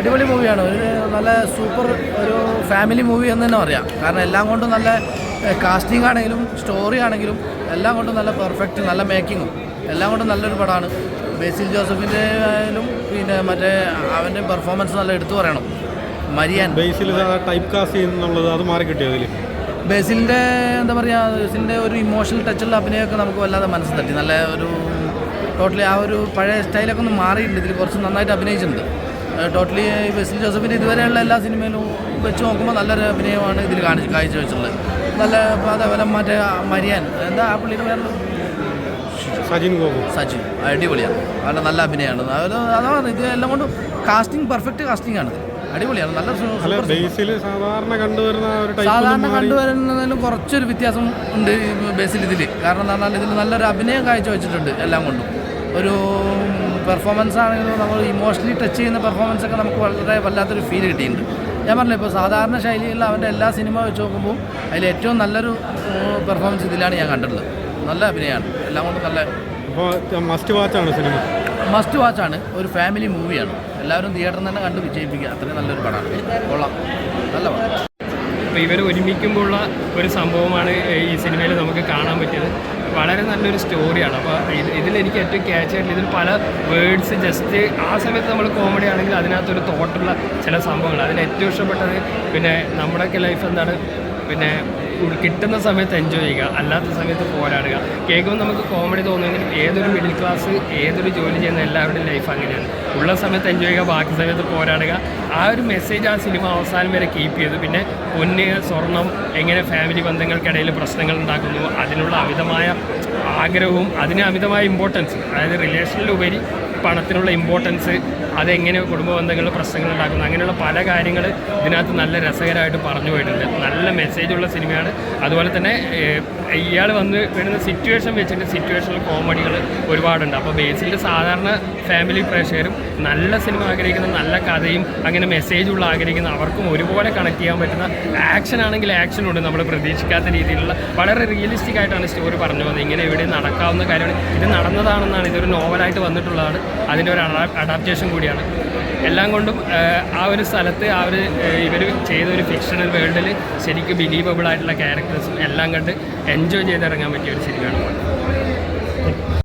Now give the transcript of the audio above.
അടിപൊളി മൂവിയാണ്. ഒരു നല്ല സൂപ്പർ ഒരു ഫാമിലി മൂവി എന്ന് തന്നെ പറയാം. കാരണം എല്ലാം കൊണ്ടും നല്ല കാസ്റ്റിംഗ് ആണെങ്കിലും സ്റ്റോറി ആണെങ്കിലും എല്ലാം കൊണ്ടും നല്ല പെർഫെക്റ്റ് നല്ല മേക്കിങ്ങും എല്ലാം കൊണ്ടും നല്ലൊരു പടമാണ്. ബേസിൽ ജോസഫിന്റെ ആയാലും പിന്നെ മറ്റേ അവന്റെ പെർഫോമൻസ് നല്ല എടുത്തു പറയണം. മരിയാൻ. ബേസിൽ ടൈപ്പ് കാസ്റ്റ് ചെയ്യുന്നുള്ളത് അത് മാറി കിട്ടിയോ അതിൽ ബേസിലിന്റെ എന്താ പറയുക ബേസിലിന്റെ ഒരു ഇമോഷണൽ ടച്ചുള്ള അഭിനയമൊക്കെ നമുക്ക് വല്ലാതെ മനസ്സിൽ തട്ടി. നല്ല ഒരു ടോട്ടലി ആ ഒരു പഴയ സ്റ്റൈലൊക്കെ ഒന്ന് മാറിയിട്ടുണ്ട്. ഇതിൽ കുറച്ച് നന്നായിട്ട് അഭിനയിച്ചിട്ടുണ്ട്. ടോട്ടലി വെസ്ലി ജോസഫിന്റെ ഇതുവരെയുള്ള എല്ലാ സിനിമയിലും വെച്ച് നോക്കുമ്പോൾ നല്ലൊരു അഭിനയമാണ് ഇതിൽ കാണിച്ച് കാഴ്ച വെച്ചിട്ടുള്ളത് നല്ല അതേപോലെ മറ്റേ മരിയാൻ. എന്താ ആ പുള്ളിയുടെ പേരുള്ളത് സജിൻ ഗോപു സജിൻ. അടിപൊളിയാണ്. അവരുടെ നല്ല അഭിനയമാണ്. അത് അതാണ് ഇത് എല്ലാം കൊണ്ടും കാസ്റ്റിംഗ് പെർഫെക്റ്റ് കാസ്റ്റിംഗ് ആണ്. അടിപൊളിയാണ്. നല്ല സാധാരണ കണ്ടുവരുന്നതിലും കുറച്ചൊരു വ്യത്യാസം ഉണ്ട് ബേസിൽ ഇതിൽ കാരണം എന്താ പറഞ്ഞാൽ ഇതിൽ നല്ലൊരു അഭിനയം കാഴ്ച വെച്ചിട്ടുണ്ട് എല്ലാം കൊണ്ടും. ഒരു പെർഫോമൻസ് ആണെങ്കിലും നമ്മൾ ഇമോഷണലി ടച്ച് ചെയ്യുന്ന പെർഫോമൻസ് ഒക്കെ നമുക്ക് വളരെ വല്ലാത്തൊരു ഫീൽ കിട്ടിയിട്ടുണ്ട്. ഞാൻ പറഞ്ഞില്ല ഇപ്പോൾ സാധാരണ ശൈലിയിലുള്ള അവന്റെ എല്ലാ സിനിമ വെച്ച് നോക്കുമ്പോൾ അതിൽ ഏറ്റവും നല്ലൊരു പെർഫോമൻസ് ഇതിലാണ് ഞാൻ കണ്ടിട്ടുള്ളത്. നല്ല അഭിനയമാണ്. എല്ലാം കൊണ്ടും നല്ല മസ്റ്റ് വാച്ചാണ് സിനിമ മസ്റ്റ് വാച്ചാണ് ഒരു ഫാമിലി മൂവിയാണ് എല്ലാവരും തിയേറ്ററിൽ തന്നെ കണ്ട് വിജയിപ്പിക്കുക. അത്രയും നല്ലൊരു പടമാണ് കൊള്ളാം. നല്ല പടം. അപ്പോൾ ഇവർ ഒരുമിക്കുമ്പോഴുള്ള ഒരു സംഭവമാണ് ഈ സിനിമയിൽ നമുക്ക് കാണാൻ പറ്റിയത്. വളരെ നല്ലൊരു സ്റ്റോറിയാണ് അപ്പോൾ ഇത് ഇതിലെനിക്ക് ഏറ്റവും ക്യാച്ച് ആയിട്ടുള്ള ഇതിൽ പല വേർഡ്സ് ജസ്റ്റ് ആ സമയത്ത് നമ്മൾ കോമഡി ആണെങ്കിൽ അതിനകത്തൊരു തോട്ടുള്ള ചില സംഭവങ്ങൾ. അതിൽ ഏറ്റവും ഇഷ്ടപ്പെട്ടത് പിന്നെ നമ്മുടെയൊക്കെ ലൈഫ് എന്താണ്? പിന്നെ കിട്ടുന്ന സമയത്ത് എൻജോയ് ചെയ്യുക. അല്ലാത്ത സമയത്ത് പോരാടുക. കേൾക്കുമ്പോൾ നമുക്ക് കോമഡി തോന്നുമെങ്കിലും ഏതൊരു മിഡിൽ ക്ലാസ് ഏതൊരു ജോലി ചെയ്യുന്ന എല്ലാവരുടെയും ലൈഫ് അങ്ങനെയാണ്. ഉള്ള സമയത്ത് എൻജോയ് ചെയ്യുക ബാക്കി സമയത്ത് പോരാടുക. ആ ഒരു മെസ്സേജ് ആ സിനിമ അവസാനം വരെ കീപ്പ് ചെയ്തു. പിന്നെ പൊന്ന് സ്വർണം എങ്ങനെ ഫാമിലി ബന്ധങ്ങൾക്കിടയിൽ പ്രശ്നങ്ങൾ ഉണ്ടാക്കുന്നു അതിനുള്ള അമിതമായ ആഗ്രഹവും അതിന് അമിതമായ ഇമ്പോർട്ടൻസ് അതായത് റിലേഷനിലുപരി പണത്തിനുള്ള ഇമ്പോർട്ടൻസ് അതെങ്ങനെ കുടുംബ ബന്ധങ്ങളിൽ പ്രശ്നങ്ങൾ ഉണ്ടാക്കുന്നു അങ്ങനെയുള്ള പല കാര്യങ്ങൾ ഇതിനകത്ത് നല്ല രസകരമായിട്ട് പറഞ്ഞു പോയിട്ടുണ്ട്. നല്ല മെസ്സേജുള്ള സിനിമയാണ് അതുപോലെ തന്നെ ഇയാൾ വന്ന് വരുന്ന സിറ്റുവേഷൻ വെച്ചിട്ട് സിറ്റുവേഷനിൽ കോമഡികൾ ഒരുപാടുണ്ട്. അപ്പോൾ ബേസിൽ സാധാരണ ഫാമിലി പ്രേക്ഷകരും നല്ല സിനിമ ആഗ്രഹിക്കുന്ന നല്ല കഥയും അങ്ങനെ മെസ്സേജുള്ള ആഗ്രഹിക്കുന്ന അവർക്കും ഒരുപോലെ കണക്ട് ചെയ്യാൻ പറ്റുന്ന ആക്ഷൻ ആണെങ്കിൽ ആക്ഷൻ ഉണ്ട്. നമ്മൾ പ്രതീക്ഷിക്കാത്ത രീതിയിലുള്ള വളരെ റിയലിസ്റ്റിക് ആയിട്ടാണ് സ്റ്റോറി പറഞ്ഞു പോകുന്നത് ഇങ്ങനെ ഇവിടെ നടക്കാവുന്ന കാര്യമാണ്. ഇത് നടന്നതാണെന്നാണ് ഇതൊരു നോവലായിട്ട് വന്നിട്ടുള്ളതാണ്. അതിന്റെ ഒരു അഡാപ്റ്റേഷൻ കൂടിയാണ്. എല്ലാം കൊണ്ടും ആ ഒരു സ്ഥലത്ത് ആ ഒരു ഇവർ ചെയ്ത ഒരു ഫിക്ഷണൽ വേൾഡിൽ ശരിക്കും ബിലീവബിൾ ആയിട്ടുള്ള ക്യാരക്ടേഴ്സും എല്ലാം കണ്ട് എൻജോയ് ചെയ്തിറങ്ങാൻ പറ്റിയ ഒരു സിനിമയാണ്